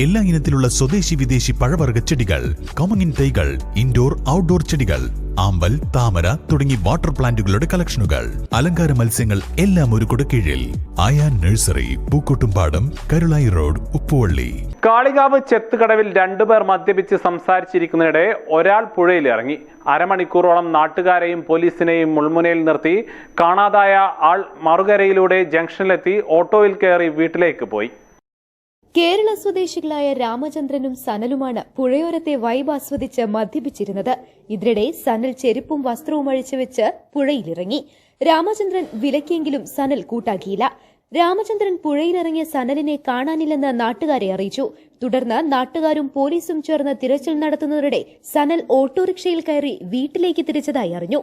എല്ലാ ഇനത്തിലുള്ള സ്വദേശി വിദേശി പഴവർഗ ചെടികൾ കോമങ്ങിൻ തൈകൾ ഇൻഡോർ ഔട്ട്ഡോർ ചെടികൾ ആമ്പൽ താമര തുടങ്ങി വാട്ടർ പ്ലാന്റുകളുടെ കളക്ഷനുകൾ അലങ്കാര മത്സ്യങ്ങൾ എല്ലാം ഒരു കീഴിൽ ആയാൻ നഴ്സറി പൂക്കോട്ടുംപാടം കരുളായി റോഡ് ഉപ്പുവള്ളി. കാളികാവ് ചെത്തുകടവിൽ രണ്ടുപേർ മദ്യപിച്ച് സംസാരിച്ചിരിക്കുന്നതിനിടെ ഒരാൾ പുഴയിലിറങ്ങി അരമണിക്കൂറോളം നാട്ടുകാരെയും പോലീസിനെയും മുൾമുനയിൽ നിർത്തി. കാണാതായ ആൾ മറുകരയിലൂടെ ജംഗ്ഷനിലെത്തി ഓട്ടോയിൽ കയറി വീട്ടിലേക്ക് പോയി. കേരള സ്വദേശികളായ രാമചന്ദ്രനും സനലുമാണ് പുഴയോരത്തെ വൈബ് ആസ്വദിച്ച് മദ്യപിച്ചിരുന്നത്. ഇതിനിടെ സനൽ ചെരുപ്പും വസ്ത്രവും അഴിച്ചുവെച്ച് പുഴയിലിറങ്ങി. രാമചന്ദ്രൻ വിലക്കിയെങ്കിലും സനൽ കൂട്ടാക്കിയില്ല. രാമചന്ദ്രൻ പുഴയിലിറങ്ങിയ സനലിനെ കാണാനില്ലെന്ന് നാട്ടുകാരെ അറിയിച്ചു. തുടർന്ന് നാട്ടുകാരും പോലീസും ചേർന്ന് തിരച്ചിൽ നടത്തുന്നതിനിടെ സനൽ ഓട്ടോറിക്ഷയിൽ കയറി വീട്ടിലേക്ക് തിരിച്ചതായി അറിഞ്ഞു.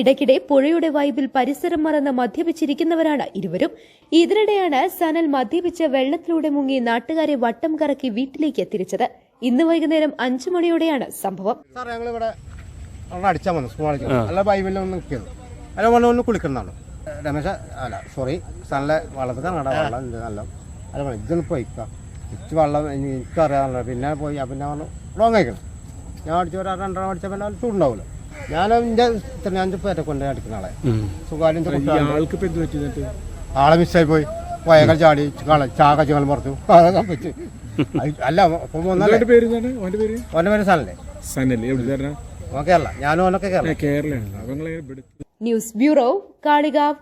ഇടയ്ക്കിടെ പുഴയുടെ വൈബിൽ പരിസരം മറന്ന് മദ്യപിച്ചിരിക്കുന്നവരാണ് ഇരുവരും. ഇതിനിടെയാണ് സനൽ മദ്യപിച്ച് വെള്ളത്തിലൂടെ മുങ്ങി നാട്ടുകാരെ വട്ടം കറക്കി വീട്ടിലേക്ക് തിരിച്ചത്. ഇന്ന് വൈകുന്നേരം അഞ്ചു മണിയോടെയാണ് സംഭവം. അല്ല അല്ല കുളിക്കുന്നതാണ്. രമേശ അല്ല സോറി നല്ല വെള്ളത്തിൽ കട വെള്ളം ഉണ്ട് നല്ല അല്ല പറഞ്ഞു ഇതൊന്ന് പോയിക്കാം. ഇച്ച് വെള്ളം എനിക്കറിയാമല്ലോ പിന്നെ പോയി ആ പിന്നെ പറഞ്ഞു റോങ് കഴിക്കണം ഞാൻ അടിച്ച ഒരു രണ്ടെണ്ണം അടിച്ച പിന്നെ അത് ചൂടുണ്ടാവില്ല ഞാൻ എന്റെ ഇത്ര അഞ്ച് പേരെ കൊണ്ട് അടിക്കുന്ന ആളെ. സുഖാലും ആൾക്ക് ഇപ്പൊ എന്ത് പറ്റി എന്നിട്ട്? ആളെ മിസ്സായി പോയി. പോയകൾ ചാടി കള ചാക ചുങ്ങൾ മറച്ചു. അതൊക്കെ അല്ല അപ്പം സനല്ലേ അവന്റെ പേര് തരണ ഓക്കെ അല്ല ഞാനും ഓനൊക്കെ കേരളം. കേരള അപ്പൊ ന്യൂസ് ബ്യൂറോ കാളികാവ്